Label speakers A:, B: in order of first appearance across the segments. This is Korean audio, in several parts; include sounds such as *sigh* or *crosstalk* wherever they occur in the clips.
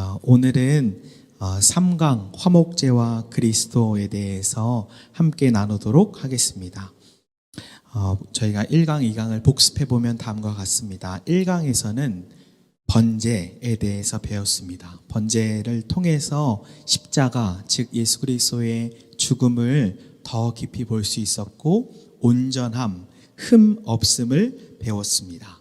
A: 어, 오늘은 어, 삼강 화목제와 그리스도에 대해서 함께 나누도록 하겠습니다. 어, 저희가 1강, 2강을 복습해 보면 다음과 같습니다. 1강에서는 번제에 대해서 배웠습니다. 번제를 통해서 십자가, 즉 예수 그리스도의 죽음을 더 깊이 볼 수 있었고 온전함, 흠 없음을 배웠습니다.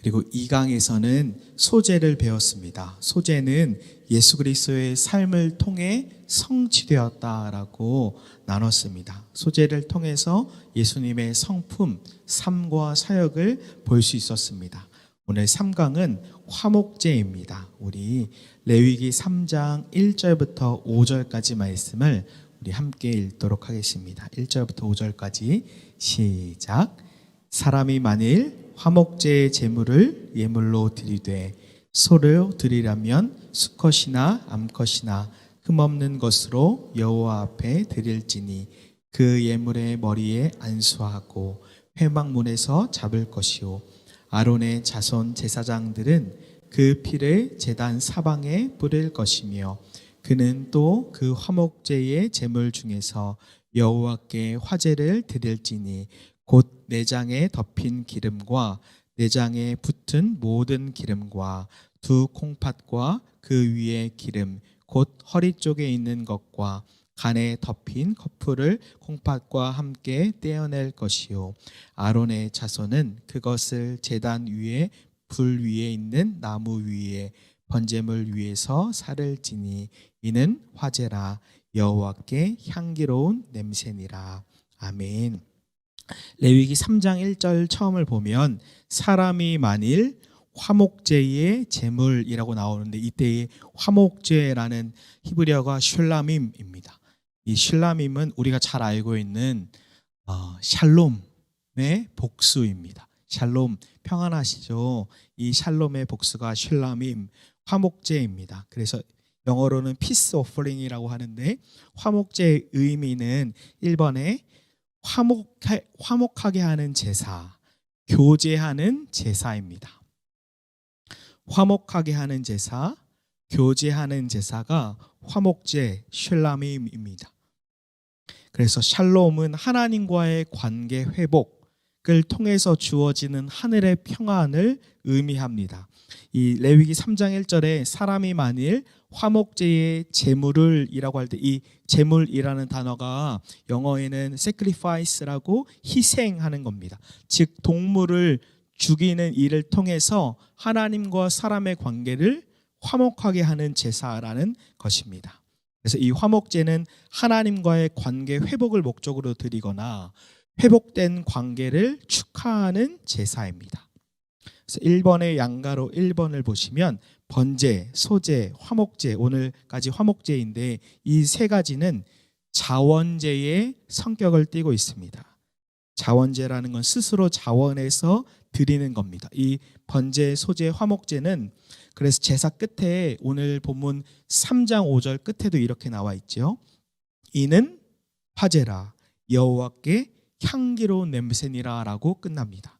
A: 그리고 2강에서는 소재를 배웠습니다. 소재는 예수 그리스도의 삶을 통해 성취되었다라고 나눴습니다. 소재를 통해서 예수님의 성품, 삶과 사역을 볼 수 있었습니다. 오늘 3강은 화목제입니다. 우리 레위기 3장 1절부터 5절까지 말씀을 우리 함께 읽도록 하겠습니다. 1절부터 5절까지 시작. 사람이 만일 화목제의 제물을 예물로 드리되 소를 드리려면 수컷이나 암컷이나 흠없는 것으로 여호와 앞에 드릴지니 그 예물의 머리에 안수하고 회막문에서 잡을 것이요. 아론의 자손 제사장들은 그 피를 제단 사방에 뿌릴 것이며 그는 또 그 화목제의 제물 중에서 여호와께 화제를 드릴지니 곧 내장에 덮인 기름과 내장에 붙은 모든 기름과 두 콩팥과 그 위에 기름 곧 허리 쪽에 있는 것과 간에 덮인 커플을 콩팥과 함께 떼어낼 것이요. 아론의 자손은 그것을 제단 위에 불 위에 있는 나무 위에 번제물 위에서 살을 지니 이는 화제라. 여호와께 향기로운 냄새니라. 아멘. 레위기 3장 1절 처음을 보면 사람이 만일 화목제의 제물이라고 나오는데 이때의 화목제라는 히브리어가 슐라밈입니다. 이 슐라밈은 우리가 잘 알고 있는 어, 샬롬의 복수입니다. 샬롬 평안하시죠? 이 샬롬의 복수가 슐라밈 화목제입니다. 그래서 영어로는 peace offering이라고 하는데 화목제의 의미는 1번에 화목하, 화목하게 하는 제사, 교제하는 제사입니다. 화목하게 하는 제사, 교제하는 제사가 화목제 슐라밈입니다. 그래서 샬롬은 하나님과의 관계 회복 을 통해서 주어지는 하늘의 평안을 의미합니다. 이 레위기 3장 1절에 사람이 만일 화목제의 제물을 이라고 할 때 이 제물이라는 단어가 영어에는 sacrifice라고 희생하는 겁니다. 즉 동물을 죽이는 일을 통해서 하나님과 사람의 관계를 화목하게 하는 제사라는 것입니다. 그래서 이 화목제는 하나님과의 관계 회복을 목적으로 드리거나 회복된 관계를 축하하는 제사입니다. 그래서 1번의 양가로 1번을 보시면 번제, 소제, 화목제 오늘까지 화목제인데 이 세 가지는 자원제의 성격을 띠고 있습니다. 자원제라는 건 스스로 자원해서 드리는 겁니다. 이 번제, 소제, 화목제는 그래서 제사 끝에 오늘 본문 3장 5절 끝에도 이렇게 나와 있죠. 이는 화제라 여호와께 향기로운 냄새니라라고 끝납니다.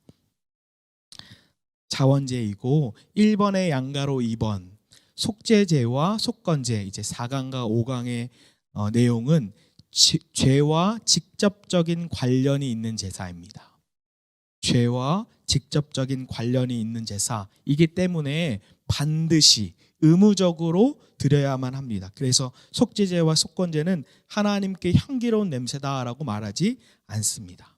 A: 자원제이고 1번의 양가로 2번 속죄제와 속건제 이제 4강과 5강의 어, 내용은 지, 죄와 직접적인 관련이 있는 제사입니다. 죄와 직접적인 관련이 있는 제사이기 때문에 반드시 의무적으로 드려야만 합니다. 그래서 속죄제와 속건제는 하나님께 향기로운 냄새다라고 말하지 않습니다.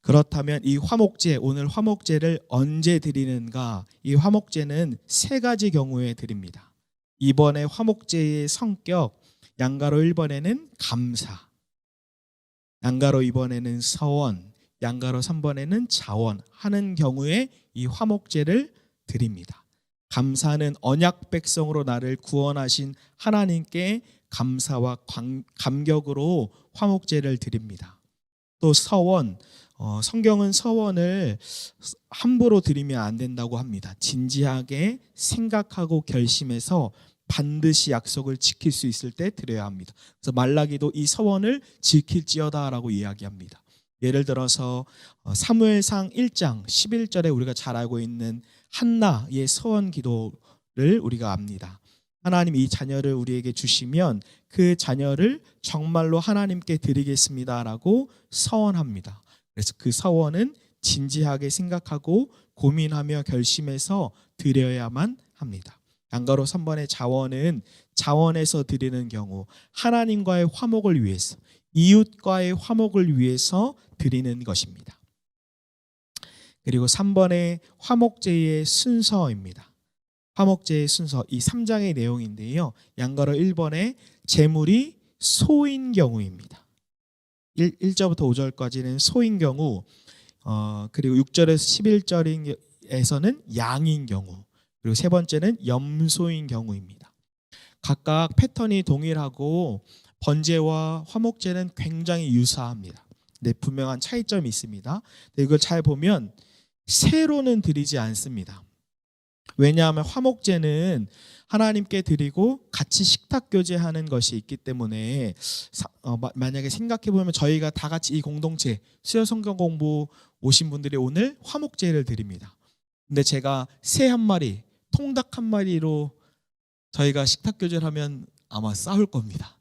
A: 그렇다면 이 화목제 오늘 화목제를 언제 드리는가? 이 화목제는 세 가지 경우에 드립니다. 이번에 화목제의 성격 양가로 1번에는 감사. 양가로 2번에는 서원, 양가로 3번에는 자원 하는 경우에 이 화목제를 드립니다. 감사는 언약 백성으로 나를 구원하신 하나님께 감사와 감격으로 화목제를 드립니다. 또 서원, 어, 성경은 서원을 함부로 드리면 안 된다고 합니다. 진지하게 생각하고 결심해서 반드시 약속을 지킬 수 있을 때 드려야 합니다. 그래서 말라기도 이 서원을 지킬지어다라고 이야기합니다. 예를 들어서 어, 사무엘상 1장 11절에 우리가 잘 알고 있는 한나의 서원 기도 우리가 압니다. 하나님 이 자녀를 우리에게 주시면 그 자녀를 정말로 하나님께 드리겠습니다라고 서원합니다. 그래서 그 서원은 진지하게 생각하고 고민하며 결심해서 드려야만 합니다. 양가로 3번의 자원은 자원에서 드리는 경우 하나님과의 화목을 위해서 이웃과의 화목을 위해서 드리는 것입니다. 그리고 3번의 화목제의 순서입니다. 화목제의 순서 이 3장의 내용인데요. 양가로 1번의 제물이 소인 경우입니다. 1, 1절부터 5절까지는 소인 경우 어, 그리고 6절에서 11절에서는 양인 경우 그리고 세 번째는 염소인 경우입니다. 각각 패턴이 동일하고 번제와 화목제는 굉장히 유사합니다. 네, 분명한 차이점이 있습니다. 근데 이걸 잘 보면 새로는 드리지 않습니다. 왜냐하면 화목제는 하나님께 드리고 같이 식탁 교제하는 것이 있기 때문에 사- 어, 마- 만약에 생각해 보면 저희가 다 같이 이 공동체 수요 성경 공부 오신 분들이 오늘 화목제를 드립니다. 근데 제가 새 한 마리, 통닭 한 마리로 저희가 식탁 교제를 하면 아마 싸울 겁니다.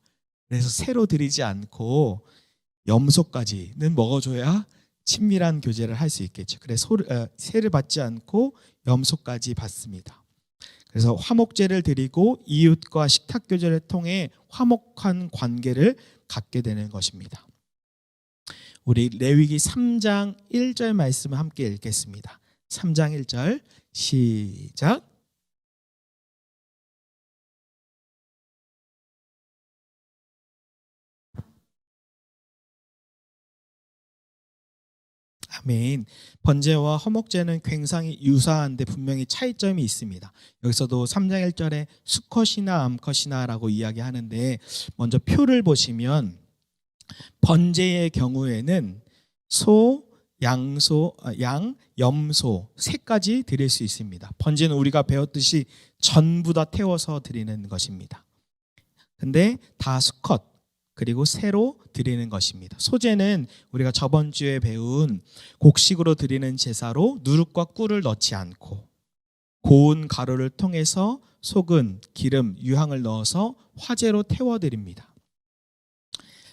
A: 그래서 새로 드리지 않고 염소까지는 먹어줘야 친밀한 교제를 할 수 있겠죠. 그래서 어, 새를 받지 않고 염소까지 받습니다. 그래서 화목제를 드리고 이웃과 식탁 교제를 통해 화목한 관계를 갖게 되는 것입니다. 우리 레위기 3장 1절 말씀을 함께 읽겠습니다. 3장 1절 시작. 아멘. 번제와 허목제는 굉장히 유사한데 분명히 차이점이 있습니다. 여기서도 3장 1절에 수컷이나 암컷이나라고 이야기하는데 먼저 표를 보시면 번제의 경우에는 소, 양소, 아, 양, 염소 세 가지 드릴 수 있습니다. 번제는 우리가 배웠듯이 전부 다 태워서 드리는 것입니다. 근데 다 수컷 그리고 새로 드리는 것입니다. 소제는 우리가 저번 주에 배운 곡식으로 드리는 제사로 누룩과 꿀을 넣지 않고 고운 가루를 통해서 소금, 기름, 유향을 넣어서 화재로 태워 드립니다.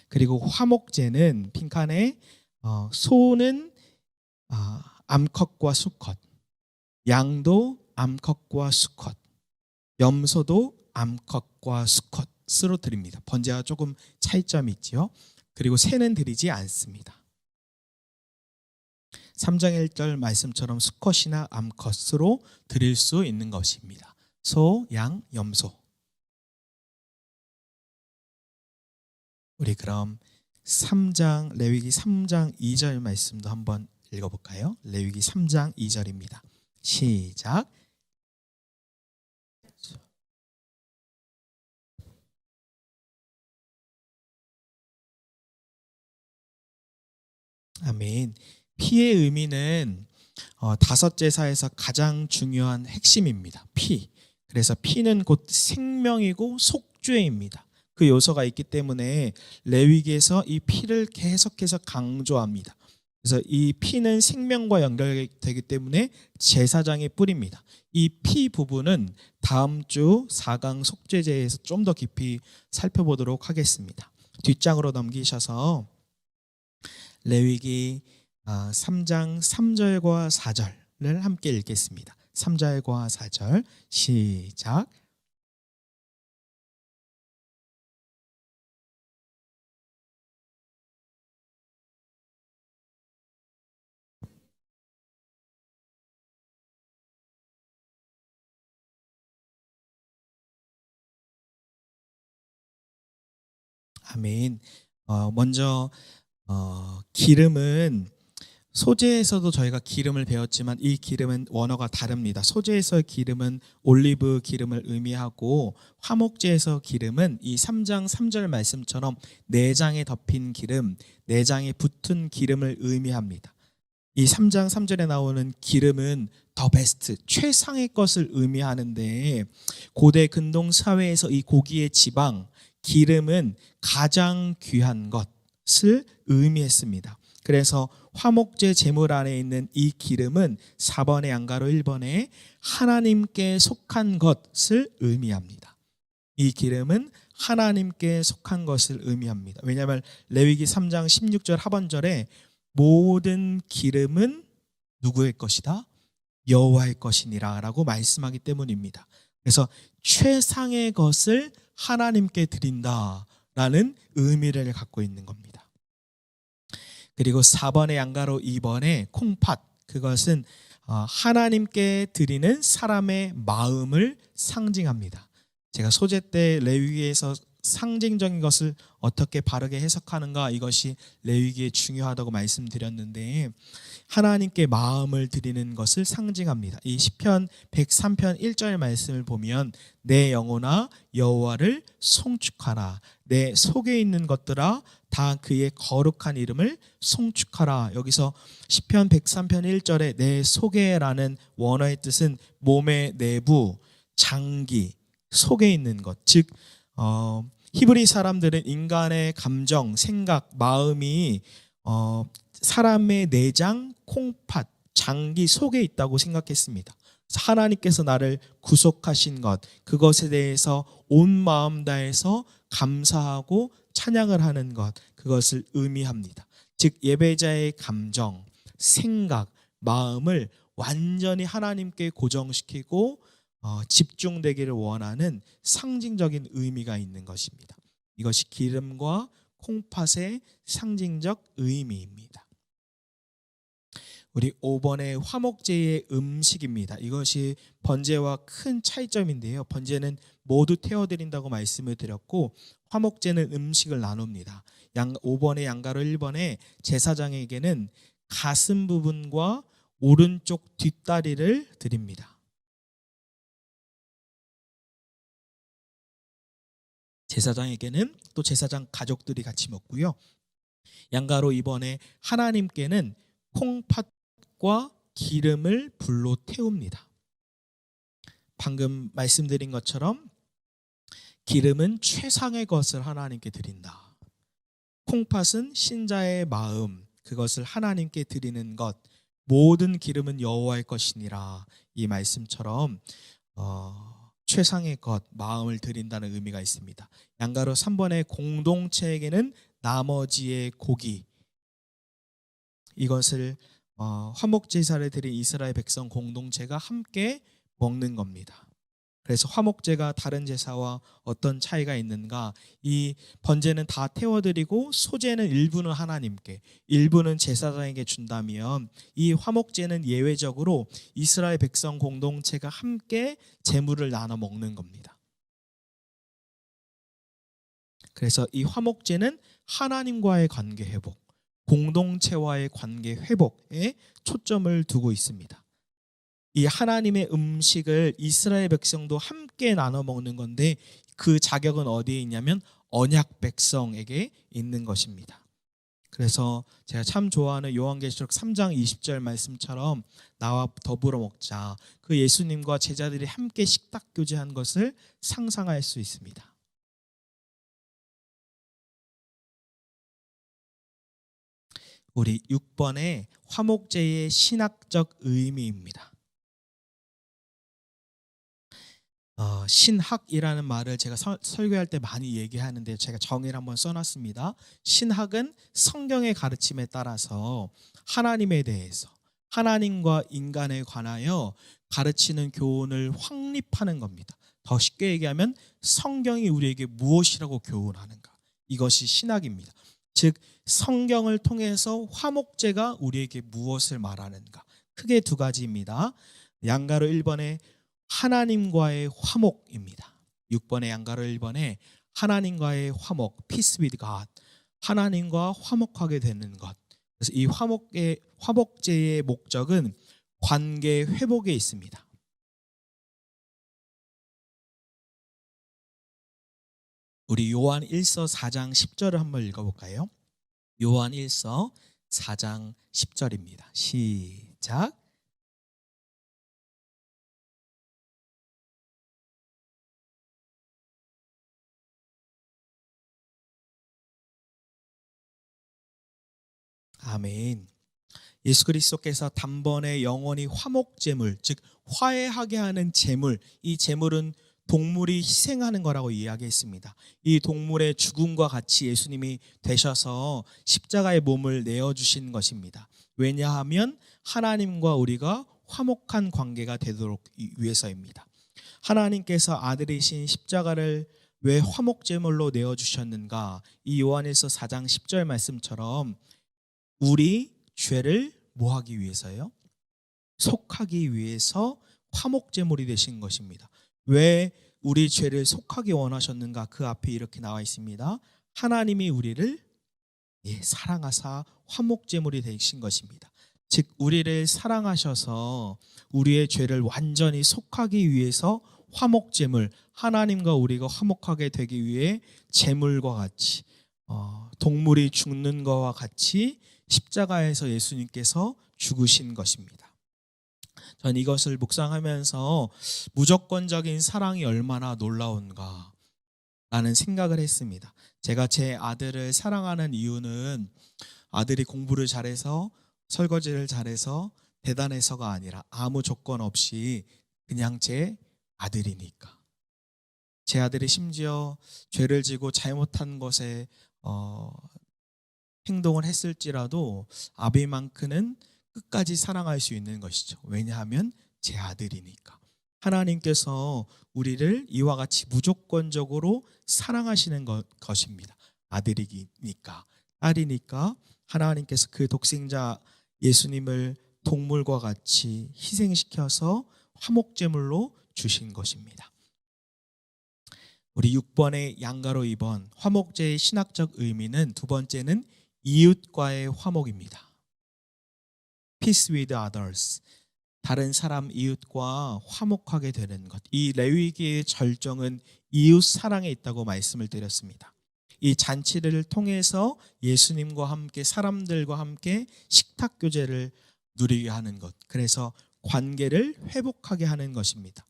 A: 그리고 화목제는 빈칸에 어, 소는 아, 암컷과 수컷, 양도 암컷과 수컷, 염소도 암컷과 수컷 으로 드립니다. 번제와 조금 차이점이 있지요. 그리고 새는 드리지 않습니다. 3장 1절 말씀처럼 수컷이나 암컷으로 드릴 수 있는 것입니다. 소, 양, 염소. 우리 그럼 3장 레위기 3장 2절 말씀도 한번 읽어볼까요? 레위기 3장 2절입니다. 시작. 아멘. 피의 의미는 어, 다섯 제사에서 가장 중요한 핵심입니다. 피. 그래서 피는 곧 생명이고 속죄입니다. 그 요소가 있기 때문에 레위기에서 이 피를 계속해서 강조합니다. 그래서 이 피는 생명과 연결되기 때문에 제사장의 뿌립니다. 이 피 부분은 다음 주 4강 속죄제에서 좀 더 깊이 살펴보도록 하겠습니다. 뒷장으로 넘기셔서 레위기 3장 3절과 4절을 함께 읽겠습니다. 3절과 4절 시작. 아멘. 어, 먼저 어, 기름은 소재에서도 저희가 기름을 배웠지만 이 기름은 원어가 다릅니다. 소재에서 기름은 올리브 기름을 의미하고 화목제에서 기름은 이 3장 3절 말씀처럼 내장에 덮인 기름, 내장에 붙은 기름을 의미합니다. 이 3장 3절에 나오는 기름은 더 베스트, 최상의 것을 의미하는데 고대 근동 사회에서 이 고기의 지방, 기름은 가장 귀한 것 을 의미했습니다. 그래서 화목제 제물 안에 있는 이 기름은 4번의 양가로 1번에 하나님께 속한 것을 의미합니다. 이 기름은 하나님께 속한 것을 의미합니다. 왜냐하면 레위기 3장 16절 하반절에 모든 기름은 누구의 것이다? 여호와의 것이니라라고 말씀하기 때문입니다. 그래서 최상의 것을 하나님께 드린다 라는 의미를 갖고 있는 겁니다. 그리고 4번의 양가로 2번에 콩팥 그것은 어, 하나님께 드리는 사람의 마음을 상징합니다. 제가 소재 때 레위기에서 상징적인 것을 어떻게 바르게 해석하는가 이것이 레위기에 중요하다고 말씀드렸는데 하나님께 마음을 드리는 것을 상징합니다. 이 시편 103편 1절 말씀을 보면 내 영혼아 여호와를 송축하라 내 속에 있는 것들아 다 그의 거룩한 이름을 송축하라. 여기서 시편 103편 1절에 내 속에라는 원어의 뜻은 몸의 내부, 장기, 속에 있는 것. 즉 어, 히브리 사람들은 인간의 감정, 생각, 마음이 어, 사람의 내장, 콩팥, 장기 속에 있다고 생각했습니다. 하나님께서 나를 구속하신 것, 그것에 대해서 온 마음 다해서 감사하고 찬양을 하는 것, 그것을 의미합니다. 즉, 예배자의 감정, 생각, 마음을 완전히 하나님께 고정시키고 어, 집중되기를 원하는 상징적인 의미가 있는 것입니다. 이것이 기름과 콩팥의 상징적 의미입니다. 우리 5번의 화목제의 음식입니다. 이것이 번제와 큰 차이점인데요. 번제는 모두 태워드린다고 말씀을 드렸고 화목제는 음식을 나눕니다. 양 5번의 양가로 1번에 제사장에게는 가슴 부분과 오른쪽 뒷다리를 드립니다. 제사장에게는 또 제사장 가족들이 같이 먹고요. 양가로 이번에 하나님께는 콩팥과 기름을 불로 태웁니다. 방금 말씀드린 것처럼 기름은 최상의 것을 하나님께 드린다. 콩팥은 신자의 마음, 그것을 하나님께 드리는 것, 모든 기름은 여호와의 것이니라. 이 말씀처럼 어, 최상의 것, 마음을 드린다는 의미가 있습니다. 양가로 3번의 공동체에게는 나머지의 고기 이것을 어, 화목 제사를 드린 이스라엘 백성 공동체가 함께 먹는 겁니다. 그래서 화목제가 다른 제사와 어떤 차이가 있는가? 이 번제는 다 태워드리고 소제는 일부는 하나님께, 일부는 제사장에게 준다면 이 화목제는 예외적으로 이스라엘 백성 공동체가 함께 제물을 나눠 먹는 겁니다. 그래서 이 화목제는 하나님과의 관계 회복, 공동체와의 관계 회복에 초점을 두고 있습니다. 이 하나님의 음식을 이스라엘 백성도 함께 나눠 먹는 건데 그 자격은 어디에 있냐면 언약 백성에게 있는 것입니다. 그래서 제가 참 좋아하는 요한계시록 3장 20절 말씀처럼 나와 더불어 먹자. 그 예수님과 제자들이 함께 식탁 교제한 것을 상상할 수 있습니다. 우리 6번의 화목제의 신학적 의미입니다. 어, 신학이라는 말을 제가 서, 설교할 때 많이 얘기하는데 제가 정의를 한번 써놨습니다. 신학은 성경의 가르침에 따라서 하나님에 대해서 하나님과 인간에 관하여 가르치는 교훈을 확립하는 겁니다. 더 쉽게 얘기하면 성경이 우리에게 무엇이라고 교훈하는가 이것이 신학입니다. 즉 성경을 통해서 화목제가 우리에게 무엇을 말하는가 크게 두 가지입니다. 양가로 1번에 하나님과의 화목입니다. 6번의 양가로 1번에 하나님과의 화목, peace with God. 하나님과 화목하게 되는 것. 그래서 이 화목의 화목제의 목적은 관계 회복에 있습니다. 우리 요한 1서 4장 10절을 한번 읽어 볼까요? 요한 1서 4장 10절입니다. 시작. 아멘. 예수 그리스도께서 단번에 영원히 화목 제물, 즉 화해하게 하는 제물, 이 제물은 동물이 희생하는 거라고 이야기했습니다. 이 동물의 죽음과 같이 예수님이 되셔서 십자가의 몸을 내어 주신 것입니다. 왜냐하면 하나님과 우리가 화목한 관계가 되도록 위해서입니다. 하나님께서 아들이신 십자가를 왜 화목 제물로 내어 주셨는가? 이 요한일서 4장 10절 말씀처럼 우리 죄를 뭐 하기 위해서요? 속하기 위해서 화목 제물이 되신 것입니다. 왜 우리 죄를 속하기 원하셨는가? 그 앞에 이렇게 나와 있습니다. 하나님이 우리를 예, 사랑하사 화목 제물이 되신 것입니다. 즉 우리를 사랑하셔서 우리의 죄를 완전히 속하기 위해서 화목 제물 하나님과 우리가 화목하게 되기 위해 제물과 같이 어, 동물이 죽는 것과 같이 십자가에서 예수님께서 죽으신 것입니다. 전 이것을 묵상하면서 무조건적인 사랑이 얼마나 놀라운가 라는 생각을 했습니다. 제가 제 아들을 사랑하는 이유는 아들이 공부를 잘해서 설거지를 잘해서 대단해서가 아니라 아무 조건 없이 그냥 제 아들이니까. 제 아들이 심지어 죄를 지고 잘못한 것에 어, 행동을 했을지라도 아비만크는 끝까지 사랑할 수 있는 것이죠. 왜냐하면 제 아들이니까. 하나님께서 우리를 이와 같이 무조건적으로 사랑하시는 것, 것입니다. 아들이니까, 딸이니까 하나님께서 그 독생자 예수님을 동물과 같이 희생시켜서 화목제물로 주신 것입니다. 우리 6번의 양가로 2번 화목제의 신학적 의미는 두 번째는 이웃과의 화목입니다. Peace with others. 다른 사람 이웃과 화목하게 되는 것. 이 레위기의 절정은 이웃 사랑에 있다고 말씀을 드렸습니다. 이 잔치를 통해서 예수님과 함께 사람들과 함께 식탁 교제를 누리게 하는 것. 그래서 관계를 회복하게 하는 것입니다.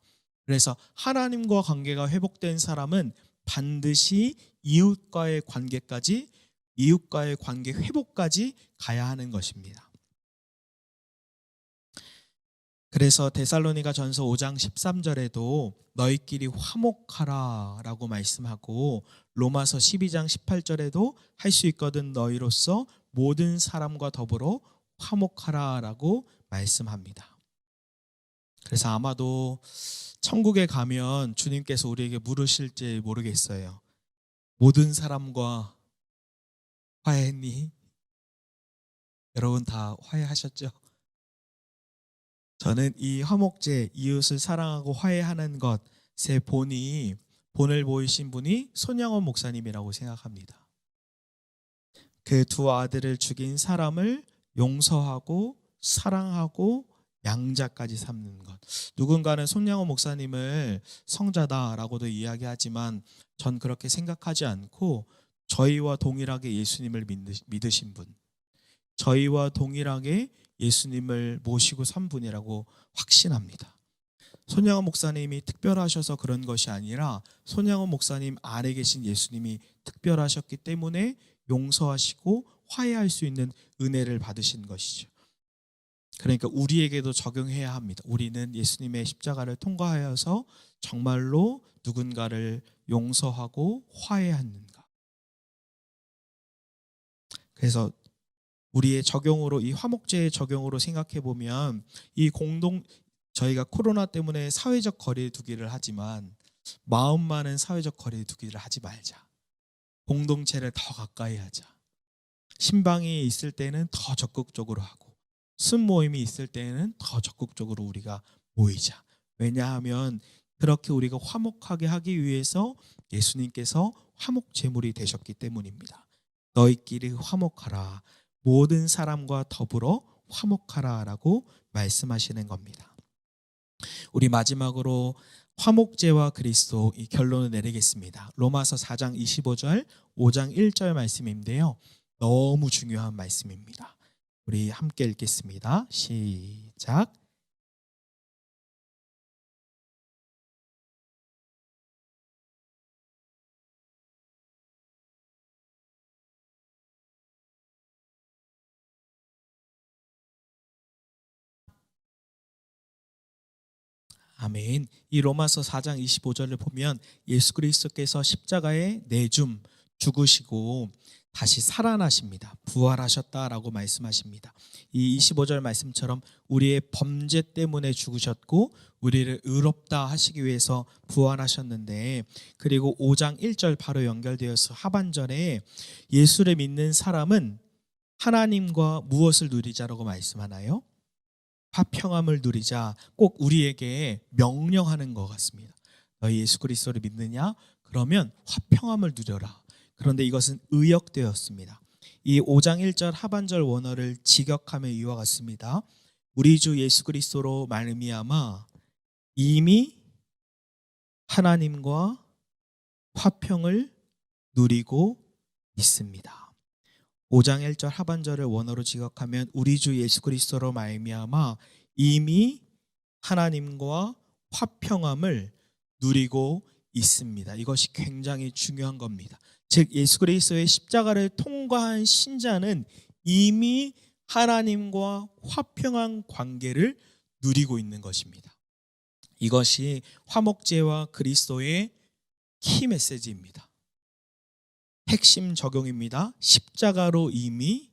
A: 그래서 하나님과 관계가 회복된 사람은 반드시 이웃과의 관계까지 이웃과의 관계 회복까지 가야 하는 것입니다. 그래서 데살로니가 전서 5장 13절에도 너희끼리 화목하라 라고 말씀하고 로마서 12장 18절에도 할 수 있거든 너희로서 모든 사람과 더불어 화목하라 라고 말씀합니다. 그래서 아마도 천국에 가면 주님께서 우리에게 물으실지 모르겠어요. 모든 사람과 화해했니? 여러분 다 화해하셨죠? 저는 이 화목제 이웃을 사랑하고 화해하는 것의 본이 본을 보이신 분이 손양원 목사님이라고 생각합니다. 그 두 아들을 죽인 사람을 용서하고 사랑하고 양자까지 삼는 것. 누군가는 손양원 목사님을 성자다라고도 이야기하지만 전 그렇게 생각하지 않고 저희와 동일하게 예수님을 믿으신 분, 저희와 동일하게 예수님을 모시고 산 분이라고 확신합니다. 손양원 목사님이 특별하셔서 그런 것이 아니라 손양원 목사님 안에 계신 예수님이 특별하셨기 때문에 용서하시고 화해할 수 있는 은혜를 받으신 것이죠. 그러니까 우리에게도 적용해야 합니다. 우리는 예수님의 십자가를 통과하여서 정말로 누군가를 용서하고 화해하는가. 그래서 우리의 적용으로 이 화목제의 적용으로 생각해 보면 이 공동 저희가 코로나 때문에 사회적 거리 두기를 하지만 마음만은 사회적 거리 두기를 하지 말자. 공동체를 더 가까이 하자. 신방이 있을 때는 더 적극적으로 하고 순 모임이 있을 때는 더 적극적으로 우리가 모이자. 왜냐하면 그렇게 우리가 화목하게 하기 위해서 예수님께서 화목 제물이 되셨기 때문입니다. 너희끼리 화목하라. 모든 사람과 더불어 화목하라라고 말씀하시는 겁니다. 우리 마지막으로 화목제와 그리스도 이 결론을 내리겠습니다. 로마서 4장 25절, 5장 1절 말씀인데요. 너무 중요한 말씀입니다. 우리 함께 읽겠습니다. 시작. 아멘. 이 로마서 4장 25절을 보면 예수 그리스도께서 십자가에 내줌 죽으시고 다시 살아나십니다. 부활하셨다라고 말씀하십니다. 이 25절 말씀처럼 우리의 범죄 때문에 죽으셨고 우리를 의롭다 하시기 위해서 부활하셨는데 그리고 5장 1절 바로 연결되어서 하반절에 예수를 믿는 사람은 하나님과 무엇을 누리자라고 말씀하나요? 화평함을 누리자 꼭 우리에게 명령하는 것 같습니다. 너희 예수 그리스도를 믿느냐? 그러면 화평함을 누려라. 그런데 이것은 의역되었습니다. 이 5장 1절 하반절 원어를 직역하면 이와 같습니다. 우리 주 예수 그리스도로 말미암아 이미 하나님과 화평을 누리고 있습니다. 5장 1절 하반절을 원어로 직역하면 우리 주 예수 그리스도로 말미암아 이미 하나님과 화평함을 누리고 있습니다. 이것이 굉장히 중요한 겁니다. 즉 예수 그리스도의 십자가를 통과한 신자는 이미 하나님과 화평한 관계를 누리고 있는 것입니다. 이것이 화목제와 그리스도의 키 메시지입니다. 핵심 적용입니다. 십자가로 이미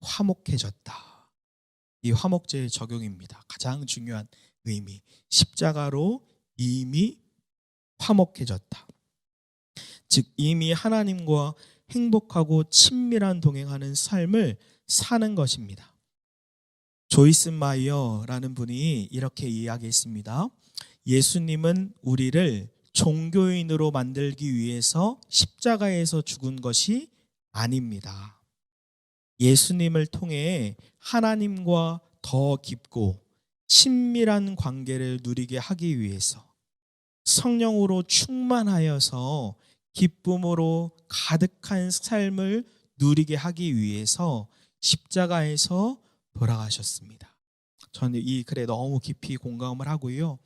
A: 화목해졌다. 이 화목제의 적용입니다. 가장 중요한 의미. 십자가로 이미 화목해졌다. 즉 이미 하나님과 행복하고 친밀한 동행하는 삶을 사는 것입니다. 조이스 마이어라는 분이 이렇게 이야기했습니다. 예수님은 우리를 종교인으로 만들기 위해서 십자가에서 죽은 것이 아닙니다. 예수님을 통해 하나님과 더 깊고 친밀한 관계를 누리게 하기 위해서 성령으로 충만하여서 기쁨으로 가득한 삶을 누리게 하기 위해서 십자가에서 돌아가셨습니다. 저는 이 글에 너무 깊이 공감을 하고요.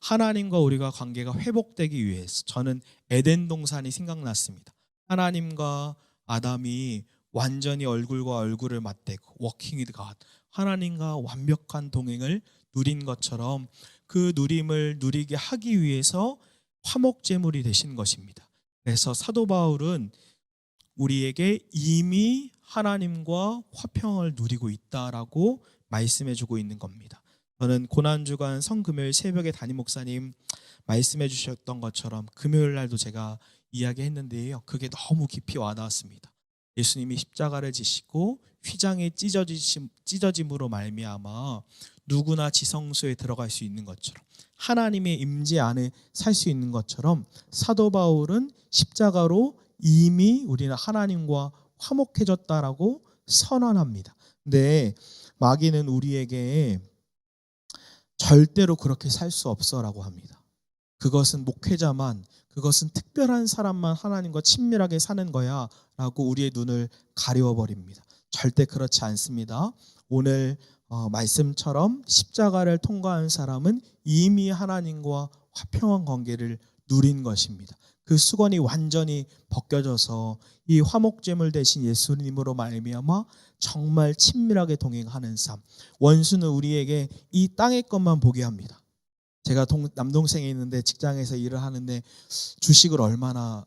A: 하나님과 우리가 관계가 회복되기 위해서 저는 에덴 동산이 생각났습니다. 하나님과 아담이 완전히 얼굴과 얼굴을 맞대고 워킹 위드 갓 하나님과 완벽한 동행을 누린 것처럼 그 누림을 누리게 하기 위해서 화목제물이 되신 것입니다. 그래서 사도 바울은 우리에게 이미 하나님과 화평을 누리고 있다라고 말씀해 주고 있는 겁니다. 저는 고난주간 성금요일 새벽에 담임 목사님 말씀해 주셨던 것처럼 금요일 날도 제가 이야기했는데요. 그게 너무 깊이 와닿았습니다. 예수님이 십자가를 지시고 휘장에 찢어지심, 찢어짐으로 말미암아 누구나 지성소에 들어갈 수 있는 것처럼 하나님의 임재 안에 살 수 있는 것처럼 사도 바울은 십자가로 이미 우리는 하나님과 화목해졌다라고 선언합니다. 근데 마귀는 우리에게 절대로 그렇게 살 수 없어라고 합니다. 그것은 목회자만 그것은 특별한 사람만 하나님과 친밀하게 사는 거야 라고 우리의 눈을 가리워 버립니다. 절대 그렇지 않습니다. 오늘 어, 말씀처럼 십자가를 통과한 사람은 이미 하나님과 화평한 관계를 누린 것입니다. 그 수건이 완전히 벗겨져서 이 화목제물 대신 예수님으로 말미암아 정말 친밀하게 동행하는 삶. 원수는 우리에게 이 땅의 것만 보게 합니다. 제가 동, 남동생이 있는데 직장에서 일을 하는데 주식을 얼마나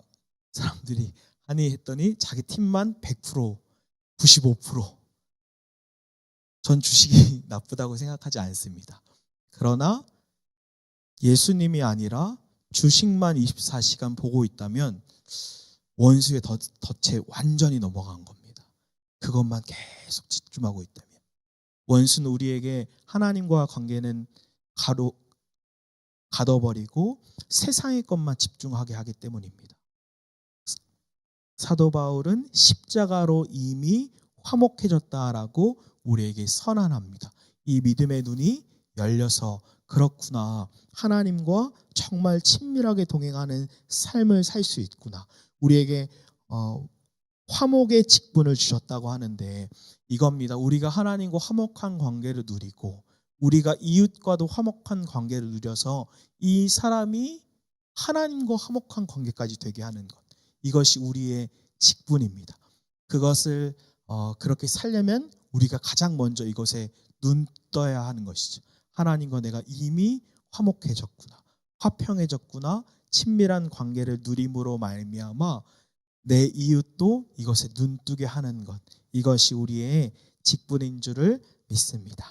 A: 사람들이 하니 했더니 자기 팀만 100%, 95%. 전 주식이 *laughs* 나쁘다고 생각하지 않습니다. 그러나 예수님이 아니라 주식만 24시간 보고 있다면 원수의 덫에 완전히 넘어간 겁니다. 그것만 계속 집중하고 있다면 원수는 우리에게 하나님과 관계는 가로 가둬버리고 세상의 것만 집중하게 하기 때문입니다. 사도 바울은 십자가로 이미 화목해졌다라고 우리에게 선언합니다. 이 믿음의 눈이 열려서 그렇구나. 하나님과 정말 친밀하게 동행하는 삶을 살 수 있구나. 우리에게 어, 화목의 직분을 주셨다고 하는데 이겁니다. 우리가 하나님과 화목한 관계를 누리고 우리가 이웃과도 화목한 관계를 누려서 이 사람이 하나님과 화목한 관계까지 되게 하는 것. 이것이 우리의 직분입니다. 그것을 어, 그렇게 살려면 우리가 가장 먼저 이것에 눈 떠야 하는 것이죠. 하나님과 내가 이미 화목해졌구나. 화평해졌구나. 친밀한 관계를 누림으로 말미암아 내 이웃도 이것에 눈뜨게 하는 것. 이것이 우리의 직분인 줄을 믿습니다.